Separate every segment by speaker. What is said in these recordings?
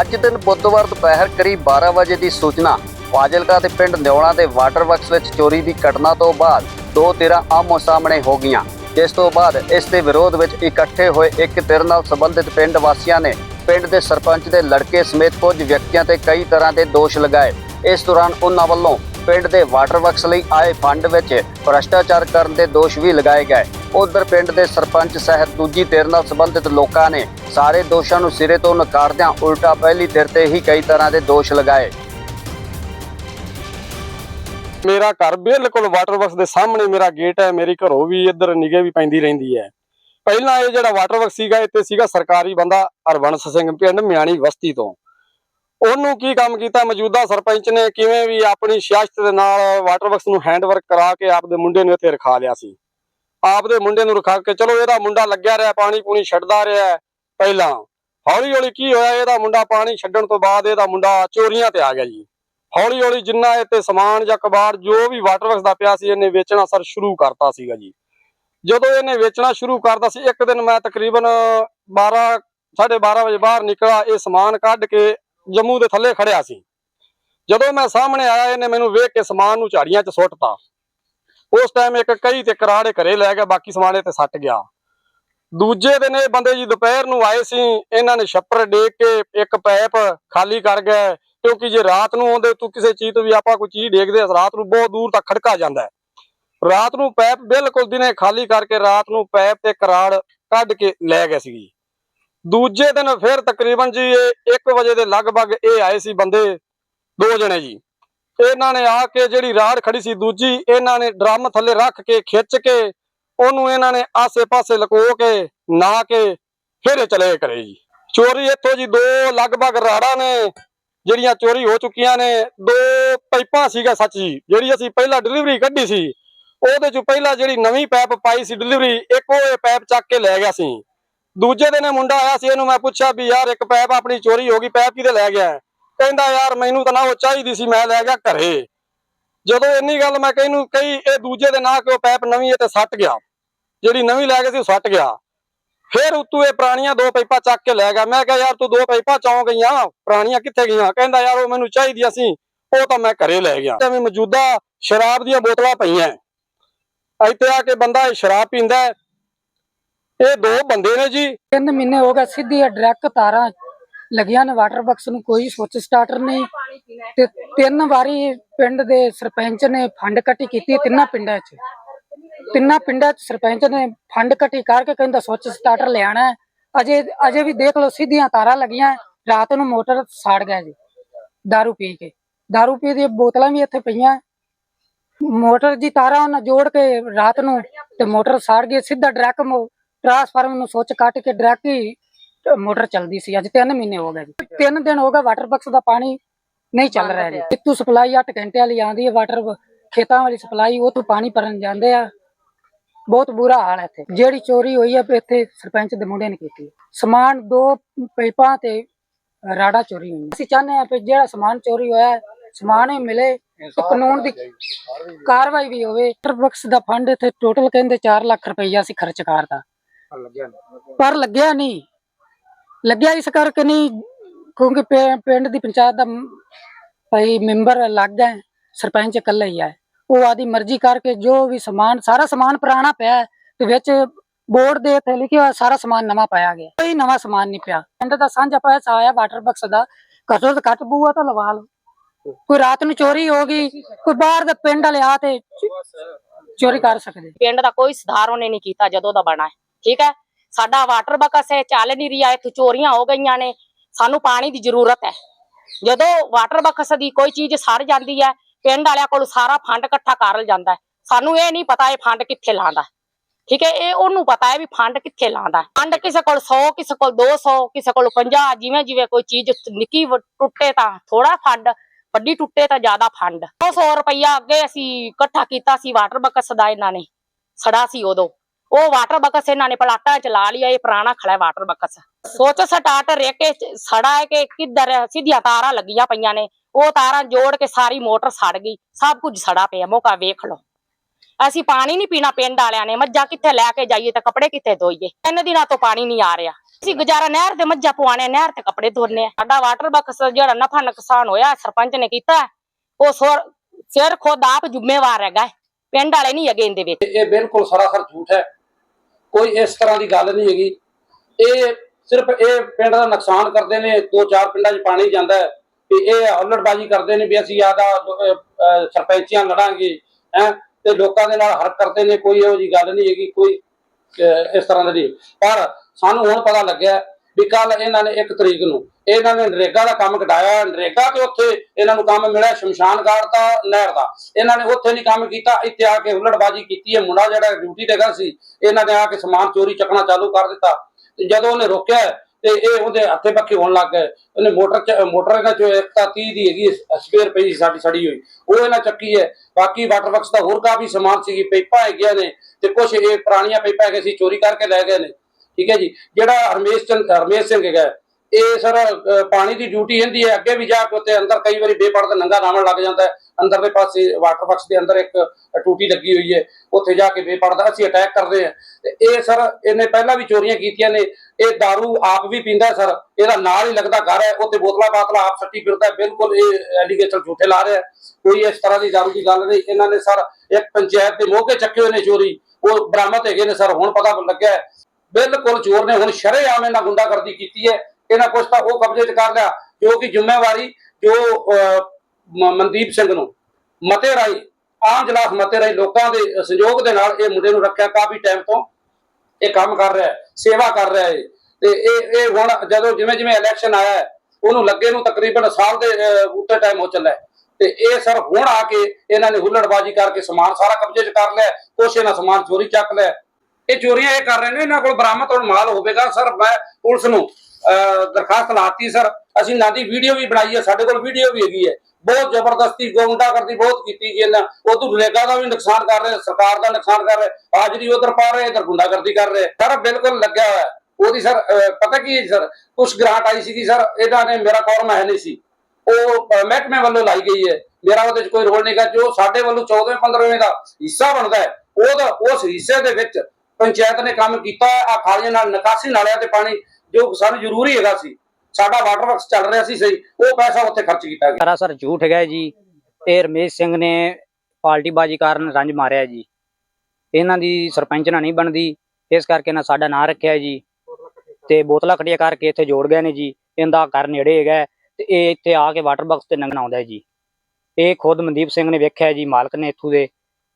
Speaker 1: ਅੱਜ ਦਿਨ ਬੁੱਧਵਾਰ ਦੁਪਹਿਰ ਕਰੀਬ 12 ਵਜੇ ਦੀ ਸੂਚਨਾ, ਫਾਜ਼ਿਲਕਾ ਦੇ ਪਿੰਡ ਨਿਉਣਾ ਦੇ ਵਾਟਰ ਵਰਕਸ ਵਿੱਚ ਚੋਰੀ ਦੀ ਘਟਨਾ ਤੋਂ ਬਾਅਦ ਦੋ ਧਿਰਾਂ ਆਮੋ ਸਾਹਮਣੇ ਹੋ ਗਈਆਂ। ਜਿਸ ਤੋਂ ਬਾਅਦ ਇਸ ਦੇ ਵਿਰੋਧ ਵਿੱਚ ਇਕੱਠੇ ਹੋਏ ਇੱਕ ਧਿਰ ਨਾਲ ਸੰਬੰਧਿਤ ਪਿੰਡ ਵਾਸੀਆਂ ਨੇ ਪਿੰਡ ਦੇ ਸਰਪੰਚ ਦੇ ਲੜਕੇ ਸਮੇਤ ਕੁਝ ਵਿਅਕਤੀਆਂ ਤੇ ਕਈ ਤਰ੍ਹਾਂ ਦੇ ਦੋਸ਼ ਲਗਾਏ। ਇਸ ਦੌਰਾਨ ਉਹਨਾਂ ਵੱਲੋਂ ਪਿੰਡ ਦੇ ਵਾਟਰ ਵਰਕਸ ਲਈ ਆਏ ਫੰਡ ਵਿੱਚ ਭ੍ਰਸ਼ਟਾਚਾਰ ਕਰਨ ਦੇ ਦੋਸ਼ ਵੀ ਲਗਾਏ ਗਏ। ਉਧਰ ਪਿੰਡ ਦੇ ਸਰਪੰਚ ਸਹਿਤ ਦੂਜੀ ਧਿਰ ਨਾਲ ਸੰਬੰਧਿਤ ਲੋਕਾਂ ਨੇ ਸਾਰੇ ਦੋਸ਼ਾਂ ਨੂੰ ਸਿਰੇ ਤੋਂ ਨਕਾਰਦਿਆਂ ਉਲਟਾ ਪਹਿਲੀ ਧਿਰ ਤੇ ਹੀ ਕਈ ਤਰ੍ਹਾਂ ਦੇ ਦੋਸ਼ ਲਗਾਏ।
Speaker 2: ਮੇਰਾ ਘਰ ਬਿਲਕੁਲ ਵਾਟਰ ਵਰਕਸ ਦੇ ਸਾਹਮਣੇ ਮੇਰਾ ਗੇਟ ਹੈ, ਮੇਰੀ ਘਰੋਂ ਵੀ ਇੱਧਰ ਨਿਗੇ ਵੀ ਪੈਂਦੀ ਰਹਿੰਦੀ ਹੈ। ਪਹਿਲਾਂ ਇਹ ਜਿਹੜਾ ਵਾਟਰ ਵਰਕਸ ਸੀਗਾ, ਇੱਥੇ ਸੀਗਾ ਸਰਕਾਰੀ ਬੰਦਾ ਹਰਵੰਸ ਸਿੰਘ, ਪਿੰਡ ਮਿਆਣੀ ਵਸਤੀ ਤੋਂ। ਉਹਨੂੰ ਕੀ ਕੰਮ ਕੀਤਾ? ਮੌਜੂਦਾ ਸਰਪੰਚ ਨੇ ਕਿਵੇਂ ਵੀ ਆਪਣੀ ਸਿਆਸਤ ਦੇ ਨਾਲ ਵਾਟਰ ਵਰਕਸ ਨੂੰ ਹੈਂਡਵਰਕ ਕਰਾ ਕੇ ਆਪਦੇ ਮੁੰਡੇ ਨੂੰ ਇੱਥੇ ਰਖਾ ਲਿਆ ਸੀ। ਆਪਦੇ ਮੁੰਡੇ ਨੂੰ ਰਖਾ ਕੇ, ਚਲੋ ਇਹਦਾ ਮੁੰਡਾ ਲੱਗਿਆ ਰਿਹਾ, ਪਾਣੀ ਪੂਣੀ ਛੱਡਦਾ ਰਿਹਾ ਪਹਿਲਾਂ। ਹੌਲੀ ਹੌਲੀ ਕੀ ਹੋਇਆ? ਇਹਦਾ ਮੁੰਡਾ ਪਾਣੀ ਛੱਡਣ ਤੋਂ ਬਾਅਦ ਇਹਦਾ ਮੁੰਡਾ ਚੋਰੀਆਂ ਤੇ ਆ ਗਿਆ ਜੀ। ਹੌਲੀ ਹੌਲੀ ਜਿੰਨਾ ਇਹ ਤੇ ਸਮਾਨ ਜਾਂ ਕਬਾੜ, ਜੋ ਵੀ ਵਾਟਰ ਵਰਕਸ ਦਾ ਪਿਆ ਸੀ, ਇਹਨੇ ਵੇਚਣਾ ਸਰ ਸ਼ੁਰੂ ਕਰਤਾ ਸੀਗਾ ਜੀ। ਜਦੋਂ ਇਹਨੇ ਵੇਚਣਾ ਸ਼ੁਰੂ ਕਰਦਾ ਸੀ, ਇੱਕ ਦਿਨ ਮੈਂ ਤਕਰੀਬਨ 12 12:30 ਵਜੇ ਬਾਹਰ ਨਿਕਲਾ ਇਹ ਸਮਾਨ ਕੱਢ ਕੇ ਜੰਮੂ ਦੇ ਥੱਲੇ ਖੜਿਆ ਸੀ। ਜਦੋਂ ਮੈਂ ਸਾਹਮਣੇ ਆਇਆ, ਇਹਨੇ ਮੈਨੂੰ ਵੇਖ ਕੇ ਸਮਾਨ ਨੂੰ ਝਾੜੀਆਂ 'ਚ ਸੁੱਟਤਾ। ਉਸ ਟਾਈਮ ਇੱਕ ਕਈ ਤੇ ਕਰਾੜੇ ਘਰੇ ਲੈ ਗਿਆ, ਬਾਕੀ ਸਮਾਨ ਇਹ ਤੇ ਸੱਟ ਗਿਆ। ਦੂਜੇ ਦਿਨ ਇਹ ਬੰਦੇ ਜੀ ਦੁਪਹਿਰ ਨੂੰ ਆਏ ਸੀ, ਇਹਨਾਂ ਨੇ ਛੱਪਰ ਡੇਕ ਕੇ ਇੱਕ ਪੈਪ ਖਾਲੀ ਕਰ ਗਏ, ਕਿਉਂਕਿ ਜੇ ਰਾਤ ਨੂੰ ਆਉਂਦੇ, ਤੂੰ ਕਿਸੇ ਚੀਜ਼ ਤੋਂ ਵੀ ਆਪਾਂ ਕੋਈ ਚੀਜ਼ ਡੇਕਦੇ ਆ ਰਾਤ ਨੂੰ ਬਹੁਤ ਦੂਰ ਤੱਕ ਖੜਕਾ ਜਾਂਦਾ ਰਾਤ ਨੂੰ ਪੈਪ ਬਿਲਕੁਲ ਦਿਨੇ ਖਾਲੀ ਕਰਕੇ ਰਾਤ ਨੂੰ ਪੈਪ ਤੇ ਕਰਾੜ ਕੱਢ ਕੇ ਲੈ ਗਏ ਸੀ ਦੂਜੇ ਦਿਨ ਫਿਰ ਤਕਰੀਬਨ ਜੀ ਇਹ 1 ਵਜੇ ਦੇ ਲਗਭਗ ਇਹ ਆਏ ਸੀ ਬੰਦੇ, ਦੋ ਜਣੇ ਜੀ। ਇਹਨਾਂ ਨੇ ਆ ਕੇ ਜਿਹੜੀ ਰਾੜ ਖੜੀ ਸੀ ਦੂਜੀ, ਇਹਨਾਂ ਨੇ ਡਰਮ ਥੱਲੇ ਰੱਖ ਕੇ, ਖਿੱਚ ਕੇ, ਉਹਨੂੰ ਇਹਨਾਂ ਨੇ ਆਸੇ-ਪਾਸੇ ਲਕੋ ਕੇ, ਨਾ ਕੇ, ਫਿਰ ਇਹ ਚਲੇ ਕਰੇ ਜੀ। ਚੋਰੀ ਇੱਥੋਂ ਜੀ ਦੋ ਲਗਭਗ ਰਾੜਾਂ ਨੇ, ਜਿਹੜੀਆਂ ਚੋਰੀ ਹੋ ਚੁੱਕੀਆਂ ਨੇ, ਦੋ ਪਾਈਪਾਂ ਸੀਗਾ ਸੱਚ ਜੀ, ਜਿਹੜੀ ਅਸੀਂ ਪਹਿਲਾਂ ਡਿਲੀਵਰੀ ਕੱਢੀ ਸੀ, ਉਹਦੇ ਚ ਪਹਿਲਾਂ ਜਿਹੜੀ ਨਵੀਂ ਪੈਪ ਪਾਈ ਸੀ ਡਿਲੀਵਰੀ, ਇੱਕ ਉਹ ਇਹ ਪੈਪ ਚੱਕ ਕੇ ਲੈ ਗਿਆ ਸੀ। ਦੂਜੇ ਦਿਨ ਇਹ ਮੁੰਡਾ ਆਇਆ ਸੀ, ਇਹਨੂੰ ਮੈਂ ਪੁੱਛਿਆ ਵੀ ਯਾਰ ਇੱਕ ਪੈਪ ਆਪਣੀ ਚੋਰੀ ਹੋ ਗਈ, ਪੈਪ ਕਿਤੇ ਲੈ ਗਿਆ ਕਹਿੰਦਾ ਯਾਰ ਮੈਨੂੰ ਤਾਂ ਨਾ ਉਹ ਚਾਹੀਦੀ ਸੀ, ਮੈਂ ਲੈ ਗਿਆ ਘਰੇ। ਜਦੋਂ ਇੰਨੀ ਗੱਲ ਮੈਂ ਕਹਿੰਨੂੰ ਕਹੀ, ਇਹ ਦੂਜੇ ਦੇ ਨਾਂ ਕਿ ਉਹ ਪੈਪ ਨਵੀਂ ਇਹ ਤੇ ਸੱਟ ਗਿਆ। ਜਿਹੜੀ ਨਵੀਂ ਲੈ ਗਏ ਸੀ, ਉਹ ਸੱਟ ਗਿਆ। ਫਿਰ ਉਤੋਂ ਇਹ ਪੁਰਾਣੀਆਂ ਦੋ ਪਾਈਪਾਂ ਚੱਕ ਕੇ ਲੈ ਗਿਆ। ਮੈਂ ਕਿਹਾ, ਯਾਰ ਤੂੰ ਦੋ ਪਾਈਪਾਂ ਚੌਂ ਗਈਆਂ, ਪੁਰਾਣੀਆਂ ਕਿੱਥੇ ਗਈਆਂ? ਕਹਿੰਦਾ, ਯਾਰ ਉਹ ਮੈਨੂੰ ਚਾਹੀਦੀਆਂ ਸੀ, ਉਹ ਤਾਂ ਮੈਂ ਘਰੇ ਲੈ ਗਿਆ। ਤੇ ਮੌਜੂਦਾ ਸ਼ਰਾਬ ਦੀਆਂ ਬੋਤਲਾਂ ਪਈਆਂ ਇੱਥੇ ਆ ਕੇ ਬੰਦਾ ਸ਼ਰਾਬ ਪੀਂਦਾ ਇਹ ਦੋ ਬੰਦੇ ਨੇ ਜੀ
Speaker 3: ਤਿੰਨ ਮਹੀਨੇ ਹੋ ਗਏ ਸਿੱਧੀ ਡਾਇਰੈਕਟ ਤਾਰਾਂ ਲੱਗੀਆਂ ਨੇ ਵਾਟਰ ਬਾਕਸ ਨੂੰ ਕੋਈ ਸੁੱਚ ਸਟਾਰਟਰ ਨਹੀਂ ਤੇ ਤਿੰਨ ਵਾਰੀ ਪਿੰਡ ਦੇ ਸਰਪੰਚ ਨੇ ਫੰਡ ਕੱਟੀ ਕੀਤੀ ਤਿੰਨਾਂ ਪਿੰਡਾਂ 'ਚ ਤਿੰਨਾਂ ਪਿੰਡਾਂ 'ਚ ਸਰਪੰਚ ਨੇ ਫੰਡ ਕੱਟੀ ਕਰਕੇ ਕਹਿੰਦਾ ਸੁੱਚ ਸਟਾਰਟਰ ਲਿਆਣਾ ਹੈ। ਅਜੇ ਅਜੇ ਵੀ ਦੇਖ ਲਓ ਸਿੱਧੀਆਂ ਤਾਰਾਂ ਲੱਗੀਆਂ ਹੈ। ਰਾਤ ਨੂੰ ਮੋਟਰ ਸਾੜ ਗਿਆ ਜੀ दारू ਪੀ ਕੇ दारू ਪੀ ਦੀ ਬੋਤਲਾਂ ਵੀ ਇੱਥੇ ਪਈਆਂ ਮੋਟਰ ਦੀ ਤਾਰਾਂ ਉਹਨਾਂ ਜੋੜ ਕੇ ਰਾਤ ਨੂੰ ਤੇ ਮੋਟਰ ਸਾੜ ਗਈ ਸਿੱਧਾ ਡਰੈਕ ਟਰਾਂਸਫਾਰਮਰ ਨੂੰ ਸੁੱਚ ਕੱਟ ਕੇ ਹੀ ਅ, ਮੋਟਰ ਚੱਲਦੀ ਸੀ ਅੱਜ 3 ਮਹੀਨੇ ਹੋ ਗਏ ਜੀ। ਤਿੰਨ ਦਿਨ ਹੋ ਗਏ ਵਾਟਰ ਬਕਸ ਦਾ ਪਾਣੀ ਨਹੀਂ ਚੱਲ ਰਿਹਾ ਜੀ। ਇੱਥੋਂ ਸਪਲਾਈ 8 ਘੰਟੇ ਵਾਲੀ ਆਉਂਦੀ ਹੈ ਵਾਟਰ ਖੇਤਾਂ ਵਾਲੀ ਸਪਲਾਈ ਉਹ ਤੋਂ ਪਾਣੀ ਭਰਨ ਜਾਂਦੇ ਆ। ਬਹੁਤ ਬੁਰਾ ਹਾਲ ਹੈ ਇੱਥੇ। ਜਿਹੜੀ ਚੋਰੀ ਹੋਈ ਹੈ ਇੱਥੇ ਸਰਪੰਚ ਦੇ ਮੁੰਡੇ ਨੇ ਕੀਤੀ। ਹੈ। ਸਮਾਨ ਦੋ ਪਾਈਪਾਂ ਤੇ ਰਾੜਾ ਚੋਰੀ ਹੋਈ ਅਸੀਂ ਚਾਹੁੰਦੇ ਆ ਕਿ ਜਿਹੜਾ ਸਮਾਨ ਚੋਰੀ ਹੋਇਆ ਸਮਾਨ ਹੀ ਮਿਲੇ ਕਾਨੂੰਨ ਦੀ ਕਾਰਵਾਈ ਵੀ ਹੋਵੇ। ਵਾਟਰ ਬਕਸ ਦਾ ਫੰਡ ਇੱਥੇ ਟੋਟਲ ਕਹਿੰਦੇ 4 ਲੱਖ ਰੁਪਈਆ ਸੀ ਖਰਚ ਕਰਦਾ ਪਰ ਲੱਗਿਆ ਨਹੀਂ ਲੱਗਿਆ ਇਸ ਕਰਕੇ ਨਹੀਂ ਕਿਉਂਕਿ ਪਿੰਡ ਦੀ ਪੰਚਾਇਤ ਦਾ ਭਾਈ ਮੈਂਬਰ ਲੱਗ ਹੈ ਸਰਪੰਚ ਇਕੱਲਾ ਹੀ ਹੈ। ਉਹ ਆਦੀ ਮਰਜ਼ੀ ਕਰਕੇ ਜੋ ਵੀ ਸਮਾਨ ਸਾਰਾ ਸਮਾਨ ਪੁਰਾਣਾ ਪਿਆ ਤੇ ਵਿੱਚ ਬੋਰਡ ਦੇ ਤੇ ਲਿਖਿਆ ਸਾਰਾ ਸਮਾਨ ਨਵਾਂ ਪਾਇਆ ਗਿਆ। ਕੋਈ ਨਵਾਂ ਸਮਾਨ ਨਹੀਂ ਪਿਆ। ਪਿੰਡ ਦਾ ਸਾਂਝਾ ਪੈਸਾ ਆਇਆ ਵਾਟਰ ਬਕਸ ਦਾ। ਘੱਟੋ ਤੋਂ ਘੱਟ ਬੂਆ ਤਾਂ ਲਵਾ ਲਓ। ਕੋਈ ਰਾਤ ਨੂੰ ਚੋਰੀ ਹੋ ਗਈ ਕੋਈ ਬਾਹਰ ਦੇ ਪਿੰਡ ਵਾਲੇ ਆ ਤੇ ਚੋਰੀ ਕਰ ਸਕਦੇ।
Speaker 4: ਪਿੰਡ ਦਾ ਕੋਈ ਸੁਧਾਰ ਉਹਨੇ ਨਹੀਂ ਕੀਤਾ ਜਦੋਂ ਦਾ ਬਣਾ ਹੈ। ਠੀਕ ਹੈ? ਸਾਡਾ ਵਾਟਰ ਬਕਸ ਹੈ, ਚੱਲ ਨਹੀਂ ਰਿਹਾ, ਇੱਥੇ ਚੋਰੀਆਂ ਹੋ ਗਈਆਂ ਨੇ। ਸਾਨੂੰ ਪਾਣੀ ਦੀ ਜ਼ਰੂਰਤ ਹੈ। ਜਦੋਂ ਵਾਟਰ ਬਕਸ ਦੀ ਕੋਈ ਚੀਜ਼ ਸੜ ਜਾਂਦੀ ਹੈ, ਪਿੰਡ ਵਾਲਿਆਂ ਕੋਲ ਸਾਰਾ ਫੰਡ ਇਕੱਠਾ ਕਰ ਜਾਂਦਾ ਸਾਨੂੰ ਇਹ ਨਹੀਂ ਪਤਾ ਇਹ ਫੰਡ ਕਿੱਥੇ ਲਾਉਂਦਾ ਠੀਕ ਹੈ? ਇਹ ਉਹਨੂੰ ਪਤਾ ਹੈ ਵੀ ਫੰਡ ਕਿੱਥੇ ਲਾਉਂਦਾ ਹੈ। ਫੰਡ ਕਿਸੇ ਕੋਲ 100 ਕਿਸੇ ਕੋਲ 200 ਕਿਸੇ ਕੋਲ 50 ਜਿਵੇਂ ਜਿਵੇਂ ਕੋਈ ਚੀਜ਼ ਨਿੱਕੀ ਟੁੱਟੇ ਤਾਂ ਥੋੜਾ ਫੰਡ, ਵੱਡੀ ਟੁੱਟੇ ਤਾਂ ਜ਼ਿਆਦਾ ਫੰਡ। 200 ਰੁਪਈਆ ਅੱਗੇ ਅਸੀਂ ਇਕੱਠਾ ਕੀਤਾ ਸੀ ਵਾਟਰ ਬਕਸ ਦਾ ਇਹਨਾਂ ਨੇ, ਸੜਾ ਸੀ ਉਦੋਂ। ਉਹ ਵਾਟਰ ਬਕਸ ਇਹਨਾਂ ਨੇ ਪਲਾਟਾਂ ਚ ਲਾ ਲਿਆ ਇਹ ਪੁਰਾਣਾ ਖੜਾ ਹੈ ਵਾਟਰ ਬਕਸ ਸੋਚ ਸਟਾਰਟਰ ਰੇਕੇ ਸੜਾ ਹੈ ਕਿ ਕਿੱਧਰ ਹੈ, ਸਿੱਧੀਆਂ ਤਾਰਾਂ ਲੱਗੀਆਂ ਪਈਆਂ ਨੇ ਉਹ ਤਾਰਾਂ ਜੋੜ ਕੇ ਸਾਰੀ ਮੋਟਰ ਸੜ ਗਈ ਸਭ ਕੁਝ ਸੜਾ ਪਿਆ ਮੌਕਾ ਵੇਖ ਅਸੀਂ ਪਾਣੀ ਨਹੀਂ ਪੀਣਾ ਪਿੰਡ ਵਾਲਿਆਂ ਨੇ ਮੱਝਾਂ ਕਿੱਥੇ ਲੈ ਕੇ ਜਾਈਏ ਤਾਂ ਕੱਪੜੇ ਕਿੱਥੇ ਧੋਈਏ? ਤਿੰਨ ਦਿਨਾਂ ਤੋਂ ਪਾਣੀ ਨਹੀਂ ਆ ਰਿਹਾ। ਅਸੀਂ ਗੁਜ਼ਾਰਾ ਨਹਿਰ ਤੇ ਮੱਝਾਂ ਪਵਾਣੇ ਨਹਿਰ ਤੇ ਕੱਪੜੇ ਧੋਣੇ ਸਾਡਾ ਵਾਟਰ ਬਕਸ ਜਿਹੜਾ ਨਫਾ ਨੁਕਸਾਨ ਹੋਇਆ ਸਰਪੰਚ ਨੇ ਕੀਤਾ ਉਹ ਸੋਰ- ਸਿਰ ਖੁਦ ਆਪ ਜ਼ਿੰਮੇਵਾਰ ਹੈਗਾ ਪਿੰਡ ਵਾਲੇ ਨਹੀਂ ਹੈਗੇ ਇਹਦੇ ਵਿੱਚ।
Speaker 5: ਇਹ ਬਿਲਕੁਲ ਸਰਾਸਰ ਝੂਠ ਹੈ। ਕੋਈ ਇਸ ਤਰ੍ਹਾਂ ਦੀ ਗੱਲ ਨਹੀਂ ਹੈਗੀ। ਇਹ ਸਿਰਫ ਇਹ ਪਿੰਡ ਦਾ ਨੁਕਸਾਨ ਕਰਦੇ ਨੇ, ਦੋ ਚਾਰ ਪਿੰਡਾਂ 'ਚ ਪਾਣੀ ਜਾਂਦਾ ਹੈ ਤੇ ਇਹ ਹੁੱਲੜਬਾਜ਼ੀ ਕਰਦੇ ਨੇ ਵੀ ਅਸੀਂ ਆਦਾ ਸਰਪੰਚੀਆਂ ਲੜਾਂਗੇ, ਹੈ, ਤੇ ਲੋਕਾਂ ਦੇ ਨਾਲ ਹਰਕ ਕਰਦੇ ਨੇ, ਕੋਈ ਇਹੋ ਜੀ ਗੱਲ ਨਹੀਂ ਹੈਗੀ, ਕੋਈ ਇਸ ਤਰ੍ਹਾਂ ਦਾ ਨਹੀਂ। ਪਰ ਸਾਨੂੰ ਹੁਣ ਪਤਾ ਲੱਗਿਆ ਵੀ ਕੱਲ ਇਹਨਾਂ ਨੇ 1 ਤਰੀਕ ਨੂੰ ਇਹਨਾਂ ਨੇ ਨਰੇਗਾ ਦਾ ਕੰਮ ਘਟਾਇਆ ਨਰੇਗਾ ਤੇ ਉੱਥੇ ਇਹਨਾਂ ਨੂੰ ਕੰਮ ਮਿਲਿਆ ਸ਼ਮਸ਼ਾਨ ਘਾਟ ਦਾ, ਨਹਿਰ ਦਾ। ਇਹਨਾਂ ਨੇ ਉੱਥੇ ਨਹੀਂ ਕੰਮ ਕੀਤਾ, ਇੱਥੇ ਆ ਕੇ ਹੁੱਲੜਬਾਜ਼ੀ ਕੀਤੀ ਹੈ ਮੁੰਡਾ ਜਿਹੜਾ ਡਿਊਟੀ ਤੇ ਗਿਆ ਸੀ, ਇਹਨਾਂ ਨੇ ਆ ਕੇ ਸਮਾਨ ਚੋਰੀ ਚੱਕਣਾ ਚਾਲੂ ਕਰ ਦਿੱਤਾ। ਤੇ ਜਦੋਂ ਉਹਨੇ ਰੋਕਿਆ, ਤੇ ਇਹ ਉਹਦੇ ਹੱਥੇ ਪੱਖੇ ਹੋਣ ਲੱਗ ਗਏ। ਉਹਨੇ ਮੋਟਰ ਚ, ਮੋਟਰ ਇਹਨਾਂ ਚੋਂ ਇੱਕ ਤਾਂ 30 ਦੀ ਹੈਗੀ, ਸਪੇਅਰ ਪਈ ਸੀ ਸਾਡੀ, ਸੜੀ ਹੋਈ। ਉਹ ਇਹਨਾਂ ਚੱਕੀ ਹੈ। ਬਾਕੀ ਵਾਟਰ ਵਰਕਸ ਦਾ ਹੋਰ ਕਾਫੀ ਸਮਾਨ ਸੀਗੀ ਪਈਪਾਂ ਹੈਗੀਆਂ ਨੇ, ਤੇ ਕੁਝ ਇਹ ਪੁਰਾਣੀਆਂ ਪਈਪਾਂ ਹੈਗੇ ਸੀ, ਚੋਰੀ ਕਰਕੇ ਲੈ ਗਏ ਨੇ। ਠੀਕ ਹੈ ਜੀ ਜਿਹੜਾ ਹਰਮੇਸ਼ ਚੰਦ ਹਰਮੇਸ਼ ਸਿੰਘ ਹੈਗਾ ਇਹ ਸਰ ਅਹ, ਪਾਣੀ ਦੀ ਡਿਊਟੀ ਹੁੰਦੀ ਹੈ ਅੱਗੇ ਵੀ ਜਾ ਕੇ ਉੱਤੇ ਅੰਦਰ ਕਈ ਵਾਰੀ ਬੇਪਰਦ ਨੰਗਾ ਰਾਵਣ ਲੱਗ ਜਾਂਦਾ ਹੈ ਅੰਦਰਲੇ ਪਾਸੇ ਵਾਟਰ ਵਰਕਸ ਦੇ ਅੰਦਰ ਇੱਕ ਟੂਟੀ ਲੱਗੀ ਹੋਈ ਹੈ ਉੱਥੇ ਜਾ ਕੇ ਬੇਪਰਦਾ ਅਸੀਂ ਅਟੈਕ ਕਰਦੇ ਹਾਂ ਤੇ ਇਹ ਸਰ ਇਹਨੇ ਪਹਿਲਾਂ ਵੀ ਚੋਰੀਆਂ ਕੀਤੀਆਂ ਨੇ ਇਹ दारू ਆਪ ਵੀ ਪੀਂਦਾ ਹੈ ਸਰ ਇਹਦਾ ਨਾਲ ਹੀ ਲੱਗਦਾ ਘਰ ਹੈ ਉੱਥੇ ਬੋਤਲਾਂ ਬਾਤਲਾਂ ਆਪ ਸੱਟੀ ਫਿਰਦਾ ਹੈ ਬਿਲਕੁਲ ਇਹ ਐਲੀਗੇਸ਼ਨ ਝੂਠੇ ਲਾ ਰਿਹਾ ਹੈ ਕੋਈ ਇਸ ਤਰ੍ਹਾਂ ਦੀ दारू ਦੀ ਗੱਲ ਨਹੀਂ ਇਹਨਾਂ ਨੇ ਸਰ ਇੱਕ ਪੰਚਾਇਤ ਦੇ ਮੋਹਕੇ ਚੱਕੇ ਹੋਏ ਨੇ ਚੋਰੀ ਉਹ ਬਰਾਮਦ ਹੈਗੇ ਨੇ ਸਰ ਹੁਣ ਪਤਾ ਲੱਗਿਆ ਹੈ। ਬਿਲਕੁਲ ਚੋਰ ਨੇ ਹੁਣ ਸ਼ਰੇਆਮ ਇਹਨਾਂ ਗੁੰਡਾਗਰਦੀ ਕੀਤੀ ਹੈ। ਇਹਨਾਂ ਕੁਛ ਤਾਂ ਉਹ ਕਬਜ਼ੇ 'ਚ ਕਰ ਲਿਆ। ਕਿਉਂਕਿ ਜ਼ਿੰਮੇਵਾਰੀ ਜੋ ਮਨਦੀਪ ਸਿੰਘ ਨੂੰ, ਮਤੇ ਰਾਈ ਆਮ ਜਲਾਸ ਮਤੇ ਰਾਈ ਲੋਕਾਂ ਦੇ ਸਹਿਯੋਗ ਦੇ ਨਾਲ ਇਹ ਮੁੰਡੇ ਨੂੰ ਰੱਖਿਆ। ਕਾਫੀ ਟਾਈਮ ਤੋਂ ਇਹ ਕੰਮ ਕਰ ਰਿਹਾ ਹੈ, ਸੇਵਾ ਕਰ ਰਿਹਾ ਹੈ। ਤੇ ਇਹ ਇਹ ਹੁਣ ਜਦੋਂ ਜਿਵੇਂ ਜਿਵੇਂ ਇਲੈਕਸ਼ਨ ਆਇਆ ਉਹਨੂੰ ਲੱਗੇ ਨੂੰ ਤਕਰੀਬਨ ਸਾਲ ਦੇ ਉੱਤੇ ਟਾਈਮ ਹੋ ਚੱਲਾ ਹੈ। ਤੇ ਇਹ ਸਰ ਹੁਣ ਆ ਕੇ ਇਹਨਾਂ ਨੇ ਹੁੱਲੜਬਾਜ਼ੀ ਕਰਕੇ ਸਮਾਨ ਸਾਰਾ ਕਬਜ਼ੇ 'ਚ ਕਰ ਲਿਆ ਕੁਛ ਇਹਨਾਂ ਸਮਾਨ ਚੋਰੀ ਚੱਕ ਲਿਆ ਇਹ ਚੋਰੀਆਂ ਇਹ ਕਰ ਰਹੇ ਨੇ, ਇਹਨਾਂ ਕੋਲ ਬਰਾਮਦ ਹੁਣ ਮਾਲ ਹੋਵੇਗਾ, ਸਰ, ਮੈਂ ਪੁਲਿਸ ਨੂੰ ਦਰਖਾਸਤ ਲਾਤੀ, ਸਰ। ਅਸੀਂ ਨਾ ਦੀ ਵੀਡੀਓ ਵੀ ਬਣਾਈ ਹੈ, ਸਾਡੇ ਕੋਲ ਵੀਡੀਓ ਵੀ ਹੈਗੀ ਹੈ। ਬਹੁਤ ਜ਼ਬਰਦਸਤੀ, ਗੁੰਡਾਗਰਦੀ ਬਹੁਤ ਕੀਤੀ ਜੀ ਇਹਨਾਂ। ਉਹ ਨਰੇਗਾ ਦਾ ਵੀ ਨੁਕਸਾਨ ਕਰ ਰਹੇ, ਸਰਕਾਰ ਦਾ ਨੁਕਸਾਨ ਕਰ ਰਹੇ, ਹਾਜ਼ਰੀ ਉਧਰ ਪਾ ਰਹੇ, ਇਧਰ ਗੁੰਡਾਗਰਦੀ ਕਰ ਰਹੇ। ਸਰ, ਬਿਲਕੁਲ ਲੱਗਿਆ ਹੋਇਆ। ਉਹਦੀ, ਸਰ ਪਤਾ ਕੀ ਸਰ? ਕੁਛ ਗ੍ਰਾਂਟ ਆਈ ਸੀਗੀ, ਸਰ। ਇਹਨਾਂ ਨੇ ਮੇਰਾ ਕੌਰਮ ਹੈ ਨਹੀਂ ਸੀ। ਉਹ ਮਹਿਕਮੇ ਵੱਲੋਂ ਲਾਈ ਗਈ ਹੈ। ਮੇਰਾ ਉਹਦੇ ਚ ਕੋਈ ਰੋਲ ਨਹੀਂਗਾ ਜੋ ਸਾਡੇ ਵੱਲੋਂ 14 15ਵੇਂ ਦਾ ਹਿੱਸਾ ਬਣਦਾ ਹੈ, ਉਹਦਾ, ਉਸ ਹਿੱਸੇ ਦੇ ਵਿੱਚ ਪੰਚਾਇਤ ਨੇ ਕੰਮ ਕੀਤਾ ਆ ਖਾਲੀਆਂ ਨਾਲ ਨਿਕਾਸੀ ਨਾਲਿਆਂ ਤੇ ਪਾਣੀ, ਜੋ ਸਾਨੂੰ ਜ਼ਰੂਰੀ ਹੈਗਾ ਸੀ, ਸਾਡਾ ਵਾਟਰ ਵਰਕਸ ਚੱਲ ਰਿਹਾ ਸੀ ਸਹੀ, ਉਹ ਪੈਸਾ ਉੱਥੇ ਖਰਚ ਕੀਤਾ ਗਿਆ।
Speaker 6: ਸਰਾਸਰ ਝੂਠ ਹੈਗਾ ਜੀ ਇਹ ਰਮੇਸ਼ ਸਿੰਘ ਨੇ ਪਾਰਟੀ ਬਾਜੀ ਕਾਰਨ ਰੰਜ ਮਾਰਿਆ ਜੀ। ਇਹਨਾਂ ਦੀ ਸਰਪੰਚ ਨਾਲ ਨਹੀਂ ਬਣਦੀ, ਇਸ ਕਰਕੇ ਨਾ ਸਾਡਾ ਨਾਂ ਰੱਖਿਆ ਜੀ, ਤੇ ਬੋਤਲਾਂ ਖੜੀਆਂ ਕਰਕੇ ਇੱਥੇ ਜੋੜ ਗਏ ਨੇ ਜੀ, ਇਹਦਾ ਘਰ ਨੇੜੇ ਹੈਗਾ, ਤੇ ਇਹ ਇੱਥੇ ਆ ਕੇ ਵਾਟਰ ਬਾਕਸ ਤੇ ਨੰਗਣ ਆਉਂਦਾ ਜੀ। ਇਹ ਖੁਦ ਮਨਦੀਪ ਸਿੰਘ ਨੇ ਵੇਖਿਆ ਜੀ, ਮਾਲਕ ਨੇ ਇੱਥੋਂ ਦੇ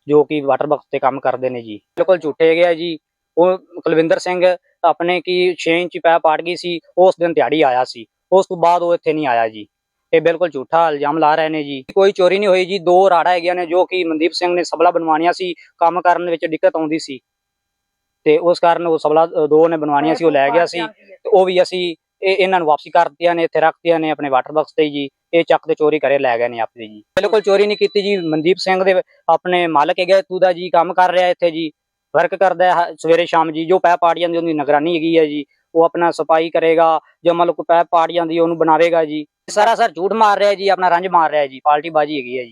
Speaker 6: ਜੋ ਕਿ ਵਾਟਰ ਬਾਕਸ ਤੇ ਕੰਮ ਕਰਦੇ ਨੇ ਜੀ। ਬਿਲਕੁਲ ਝੂਠੇ ਹੈਗੇ ਆ ਜੀ। ਉਹ ਕੁਲਵਿੰਦਰ ਸਿੰਘ ਆਪਣੇ ਕੀ 6 ਇੰਚ ਪੈ ਪਾੜ ਗਈ ਸੀ ਉਸ ਦਿਨ ਦਿਹਾੜੀ ਆਇਆ ਸੀ। ਉਸ ਤੋਂ ਬਾਅਦ ਉਹ ਇੱਥੇ ਨਹੀਂ ਆਇਆ ਜੀ। ਇਹ ਬਿਲਕੁਲ ਝੂਠਾ ਇਲਜ਼ਾਮ ਲਾ ਰਹੇ ਨੇ ਜੀ। ਕੋਈ ਚੋਰੀ ਨਹੀਂ ਹੋਈ ਜੀ। ਦੋ ਰਾੜਾ ਹੈਗੀਆਂ ਨੇ ਜੋ ਕਿ ਮਨਦੀਪ ਸਿੰਘ ਨੇ ਸਬਲਾ ਬਣਵਾਉਣੀਆਂ ਸੀ। ਕੰਮ ਕਰਨ ਵਿੱਚ ਦਿੱਕਤ ਆਉਂਦੀ ਸੀ। ਤੇ ਉਸ ਕਾਰਨ ਉਹ ਸਬਲਾ ਦੋ ਨੇ ਬਣਵਾਉਣੀਆਂ ਸੀ, ਉਹ ਲੈ ਗਿਆ ਸੀ। ਤੇ ਉਹ ਵੀ ਅਸੀਂ ਇਹ ਇਹਨਾਂ ਨੂੰ ਵਾਪਸੀ ਕਰ ਨੇ, ਇੱਥੇ ਰੱਖਤੀਆਂ ਨੇ ਆਪਣੇ ਵਾਟਰ ਬਾਕਸ ਤੇ ਜੀ, ਇਹ ਚੱਕ ਤੇ ਚੋਰੀ ਕਰੇ, ਲੈ ਗਏ ਨੇ ਆਪੇ ਜੀ। ਬਿਲਕੁਲ ਚੋਰੀ ਨਹੀਂ ਕੀਤੀ ਜੀ, ਮਨਦੀਪ ਸਿੰਘ ਦੇ ਆਪਣੇ ਮਾਲਕ ਹੈਗੇ, ਤੂੰ ਦਾ ਜੀ ਕੰਮ ਕਰ ਰਿਹਾ ਇੱਥੇ ਜੀ, ਵਰਕ ਕਰਦਾ ਹੈ ਸਵੇਰੇ ਸ਼ਾਮ ਜੀ, ਜੋ ਪੈ ਪਾੜ ਜਾਂਦੀ ਉਹਦੀ ਨਿਗਰਾਨੀ ਹੈਗੀ ਹੈ ਜੀ, ਉਹ ਆਪਣਾ ਸਫ਼ਾਈ ਕਰੇਗਾ, ਜੋ ਮਤਲਬ ਲਓ ਕੋਈ ਪੈ ਪਾੜ ਜਾਂਦੀ ਉਹਨੂੰ ਬਣਾਵੇਗਾ ਜੀ। ਸਾਰਾ ਸਰ ਝੂਠ ਮਾਰ ਰਿਹਾ ਜੀ, ਆਪਣਾ ਰੰਜ ਮਾਰ ਰਿਹਾ ਜੀ, ਪਾਲਟੀ ਬਾਜੀ ਹੈਗੀ ਹੈ ਜੀ।